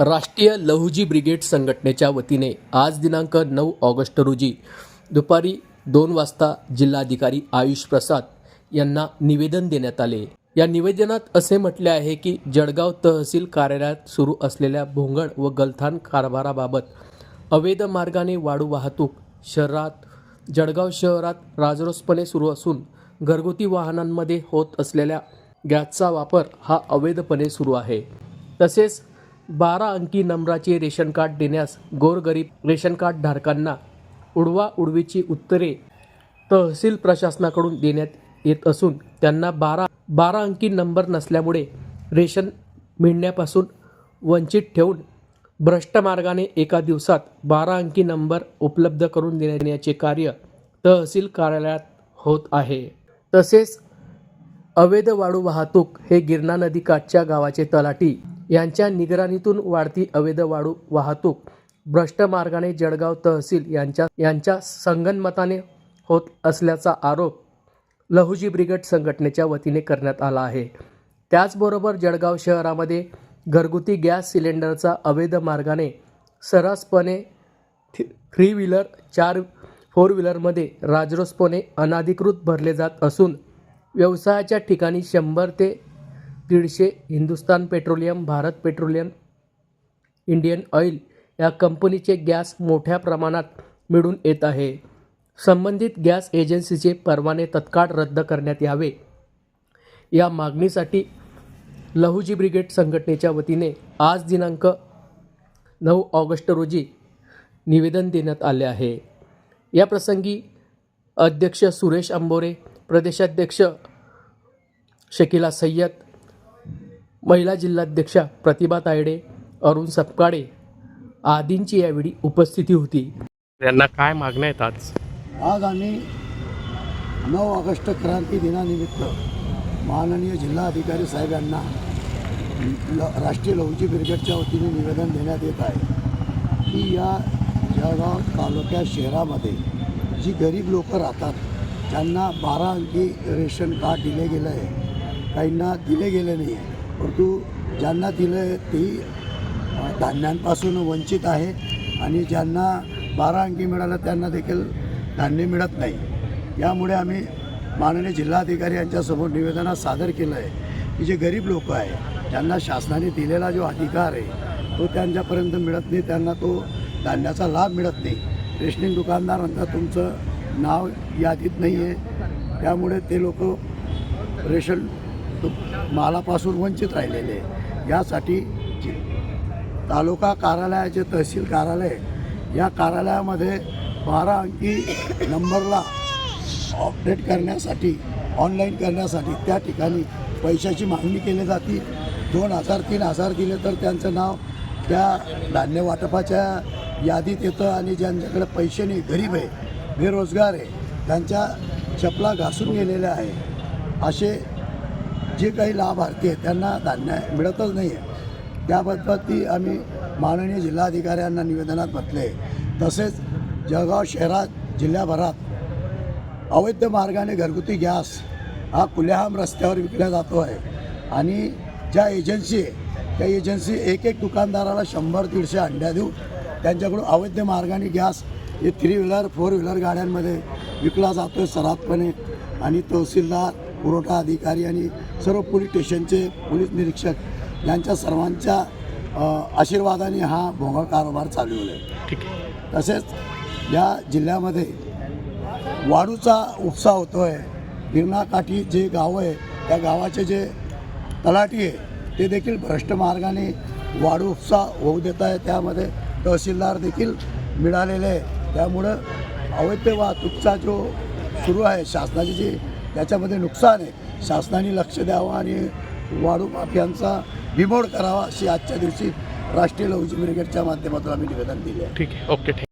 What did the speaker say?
राष्ट्रीय लहुजी ब्रिगेड संघटनेच्या वतीने आज दिनांक नऊ ऑगस्ट रोजी दुपारी दोन वाजता जिल्हाधिकारी आयुष प्रसाद यांना निवेदन देण्यात आले. या निवेदनात असे म्हटले आहे की जळगाव तहसील कार्यालयात सुरू असलेल्या भोंगण व गलथान कारभाराबाबत अवैध मार्गाने वाळू वाहतूक शहरात जळगाव शहरात राजरोसपणे सुरू असून घरगुती वाहनांमध्ये होत असलेल्या गॅसचा वापर हा अवैधपणे सुरू आहे. तसेच बारा अंकी नंबराचे रेशन कार्ड देण्यास गोरगरीब रेशन कार्ड धारकांना उडवा उडवीची उत्तरे तहसील प्रशासनाकडून देण्यात येत असून त्यांना बारा बारा अंकी नंबर नसल्यामुळे रेशन मिळण्यापासून वंचित ठेवून भ्रष्ट मार्गाने एका दिवसात बारा अंकी नंबर उपलब्ध करून देण्याचे कार्य तहसील कार्यालयात होत आहे. तसेच अवैध वाळू वाहतूक हे गिरणा नदीकाठच्या गावाचे तलाठी यांच्या निगराणीतून वाढती अवैध वाळू वाहतूक. भ्रष्ट मार्गाने जळगाव तहसील यांच्या यांच्या संगनमताने होत असल्याचा आरोप लहुजी ब्रिगेड संघटनेच्या वतीने करण्यात आला आहे. त्याचबरोबर जळगाव शहरामध्ये घरगुती गॅस सिलेंडरचा अवैध मार्गाने सर्रासपणे थ्री व्हीलर चार फोर व्हीलरमध्ये राजरोसपणे अनाधिकृत भरले जात असून व्यवसायाच्या ठिकाणी शंभर ते दीडशे Hindustan petroleum Bharat petroleum Indian oil या कंपनीचे गॅस मोठ्या प्रमाणात मिळून येत आहे. संबंधित गॅस एजन्सीचे परवाने तत्काळ रद्द करण्यात यावे. या मागणीसाठी लहुजी ब्रिगेड संघटनेच्या वतीने आज दिनांक नऊ ऑगस्ट रोजी निवेदन देण्यात आले आहे. या प्रसंगी अध्यक्ष सुरेश अंबोरे प्रदेशाध्यक्ष शकिला सय्यद महिला जिल्हाध्यक्षा प्रतिभा तायडे अरुण सपकाळे आदींची यावेळी उपस्थिती होती. त्यांना काय मागण्या आहेत आज? आज आम्ही नऊ ऑगस्ट क्रांती दिनानिमित्त माननीय जिल्हाधिकारी साहेब यांना ल राष्ट्रीय लवची ब्रिगेडच्या वतीने निवेदन देण्यात येत आहे की या जळगाव तालुक्या शहरामध्ये जी गरीब लोक राहतात ज्यांना बारा अंकी रेशन कार्ड दिले गेलं आहे काहींना दिले गेले नाही परंतु ज्यांना दिलं आहे तेही धान्यांपासून वंचित आहे आणि ज्यांना बारा अंकी मिळालं त्यांना देखील धान्य मिळत नाही. यामुळे आम्ही माननीय जिल्हाधिकारी यांच्यासमोर निवेदनात सादर केलं आहे की जे गरीब लोक आहे ज्यांना शासनाने दिलेला जो अधिकार आहे तो त्यांच्यापर्यंत मिळत नाही त्यांना तो धान्याचा लाभ मिळत नाही. रेशनिंग दुकानदारांचा तुमचं नाव यादीत नाही आहे त्यामुळे ते लोक रेशन मालापासून वंचित राहिलेले यासाठी तालुका कार्यालयाचे तहसील कार्यालय या कार्यालयामध्ये बारा अंकी नंबरला अपडेट करण्यासाठी ऑनलाईन करण्यासाठी त्या ठिकाणी पैशाची मागणी केली जाते. दोन हजार तीन हजार दिले तर त्यांचं नाव त्या धान्य वाटपाच्या यादीत येतं आणि ज्यांच्याकडे पैसे नाही गरीब आहे बेरोजगार आहे त्यांच्या चपला घासून गेलेल्या आहे. असे जे काही लाभार्थी आहेत त्यांना धान्य मिळतच नाही आहे. त्याबद्दल ती आम्ही माननीय जिल्हाधिकाऱ्यांना निवेदनात म्हटले तसेच जळगाव शहरात जिल्ह्याभरात अवैध मार्गाने घरगुती गॅस हा कुल्याहाम रस्त्यावर विकला जातो आहे. आणि ज्या एजन्सी आहे त्या एजन्सी एक एक दुकानदाराला शंभर दीडशे अंड्या देऊ त्यांच्याकडून अवैध मार्गाने गॅस हे थ्री व्हीलर फोर व्हीलर गाड्यांमध्ये विकला जातो आहे सरातपणे आणि तहसीलदार पुरवठा अधिकारी आणि सर्व पोलीस स्टेशनचे पोलीस निरीक्षक यांच्या सर्वांच्या आशीर्वादाने हा भोंगा कारभार चालवला आहे. ठीक आहे. तसेच या जिल्ह्यामध्ये वाळूचा उपसा होतो आहे गिरणाकाठी जे गावं आहे त्या गावाचे जे तलाठी आहे ते देखील भ्रष्ट मार्गाने वाळू उपसा होऊ देत आहे. त्यामध्ये तहसीलदार देखील मिळालेले आहे. त्यामुळं अवैध वाहतूकचा जो सुरू आहे शासनाचे जे त्याच्यामध्ये नुकसान आहे. शासनाने लक्ष द्यावं आणि वाळू माफियांचा बिमोड करावा अशी आजच्या दिवशी राष्ट्रीय लवचिक ब्रिगेडच्या माध्यमातून आम्ही निवेदन दिले आहे. ठीक आहे. ओके ठीक